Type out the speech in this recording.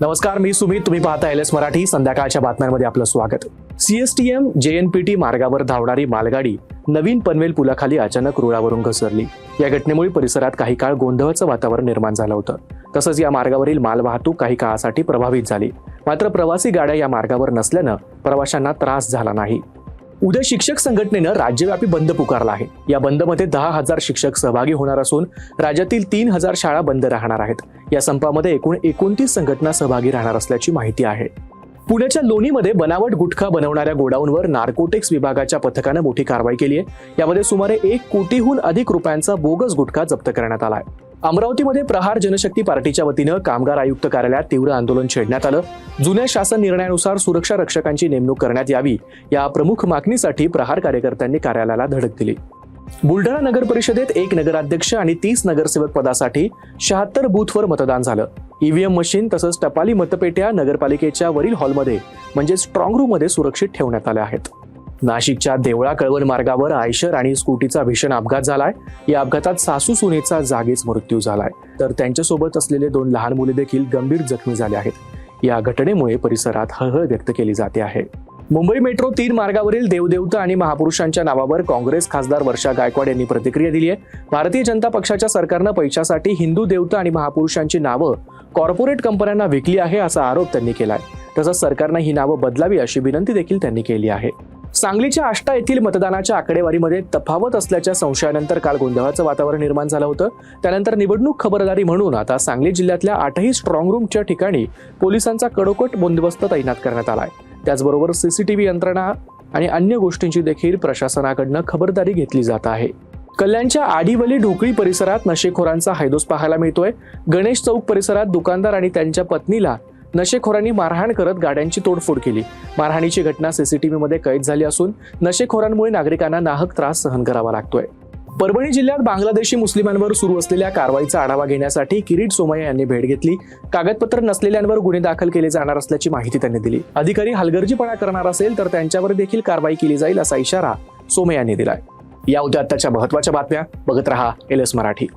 नमस्कार मी सुमित. तुम्ही पाहता एल एस मराठी. संध्याकाळच्या बातम्यांमध्ये आपलं स्वागत. सीएसटीएम जेएनपीटी मार्गावर धावणारी मालगाडी नवीन पनवेल पुलाखाली अचानक रुळावरून घसरली. या घटनेमुळे परिसरात काही काळ गोंधळाचं वातावरण निर्माण झालं होतं. तसंच या मार्गावरील मालवाहतूक काही काळासाठी प्रभावित झाली. मात्र प्रवासी गाड्या या मार्गावर नसल्यानं प्रवाशांना त्रास झाला नाही. उद्या शिक्षक संघटनेनं राज्यव्यापी बंद पुकारला आहे. या बंदमध्ये दहा हजार शिक्षक सहभागी होणार असून राज्यातील तीन हजार शाळा बंद राहणार आहेत. या संपामध्ये एकूण एकोणतीस संघटना सहभागी राहणार असल्याची माहिती आहे. पुण्याच्या लोणीमध्ये बनावट गुटखा बनवणाऱ्या गोडाऊनवर नार्कोटिक्स विभागाच्या पथकानं मोठी कारवाई केली आहे. यामध्ये सुमारे एक कोटीहून अधिक रुपयांचा बोगस गुटखा जप्त करण्यात आला आहे. अमरावतीमध्ये प्रहार जनशक्ती पार्टीच्या वतीनं कामगार आयुक्त कार्यालयात तीव्र आंदोलन छेडण्यात आलं. जुन्या शासन निर्णयानुसार सुरक्षा रक्षकांची नेमणूक करण्यात यावी या प्रमुख मागणीसाठी प्रहार कार्यकर्त्यांनी कार्यालयाला धडक दिली. बुलढाणा नगर परिषदेत एक नगराध्यक्ष आणि तीस नगरसेवक पदासाठी शहात्तर बूथवर मतदान झालं. ईव्हीएम मशीन तसंच टपाली मतपेट्या नगरपालिकेच्या वरील हॉलमध्ये म्हणजे स्ट्रॉंग रूममध्ये सुरक्षित ठेवण्यात आल्या आहेत. नाशिकच्या देवळा कळवण मार्गावर आयशर आणि स्कूटीचा भीषण अपघात झालाय. या अपघातात सासू सुनेचा जागीच मृत्यू झालाय. तर त्यांच्यासोबत असलेले दोन लहान मुले देखील गंभीर जखमी झाले आहेत. या घटनेमुळे परिसरात हळहळ व्यक्त केली जाते आहे. मुंबई मेट्रो तीन मार्गावरील देवदेवता आणि महापुरुषांच्या नावावर काँग्रेस खासदार वर्षा गायकवाड यांनी प्रतिक्रिया दिली आहे. भारतीय जनता पक्षाच्या सरकारनं पैशासाठी हिंदू देवता आणि महापुरुषांची नावं कॉर्पोरेट कंपन्यांना विकली आहे असा आरोप त्यांनी केलाय. तसंच सरकारनं ही नावं बदलावी अशी विनंती देखील त्यांनी केली आहे. सांगलीच्या आष्टा येथील मतदानाच्या आकडेवारीमध्ये तफावत असल्याच्या संशयानंतर काल गोंधळाचं वातावरण निर्माण झालं होतं. त्यानंतर निवडणूक खबरदारी म्हणून आता सांगली जिल्ह्यातल्या आठही स्ट्रॉंग रूमच्या ठिकाणी पोलिसांचा कडोकट बंदोबस्त तैनात करण्यात आलाय. त्याचबरोबर सीसीटीव्ही यंत्रणा आणि अन्य गोष्टींची देखील प्रशासनाकडनं खबरदारी घेतली जात आहे. कल्याणच्या आडीवली ढोकळी परिसरात नशेखोरांचा हैदोस पाहायला मिळतोय. गणेश चौक परिसरात दुकानदार आणि त्यांच्या पत्नीला नशेखोरांनी मारहाण करत गाड्यांची तोडफोड केली. मारहाणीची घटना सीसीटीव्ही मध्ये कैद झाली असून नशेखोरांमुळे नागरिकांना नाहक त्रास सहन करावा लागतोय. परभणी जिल्ह्यात बांगलादेशी मुस्लिमांवर सुरू असलेल्या कारवाईचा आढावा घेण्यासाठी किरीट सोमय्या यांनी भेट घेतली. कागदपत्र नसलेल्यांवर गुन्हे दाखल केले जाणार असल्याची माहिती त्यांनी दिली. अधिकारी हलगर्जीपणा करणार असेल तर त्यांच्यावर देखील कारवाई केली जाईल असा इशारा सोमय्या यांनी दिलाय. या होत्या आत्ताच्या महत्त्वाच्या बातम्या. बघत रहा एल एस मराठी.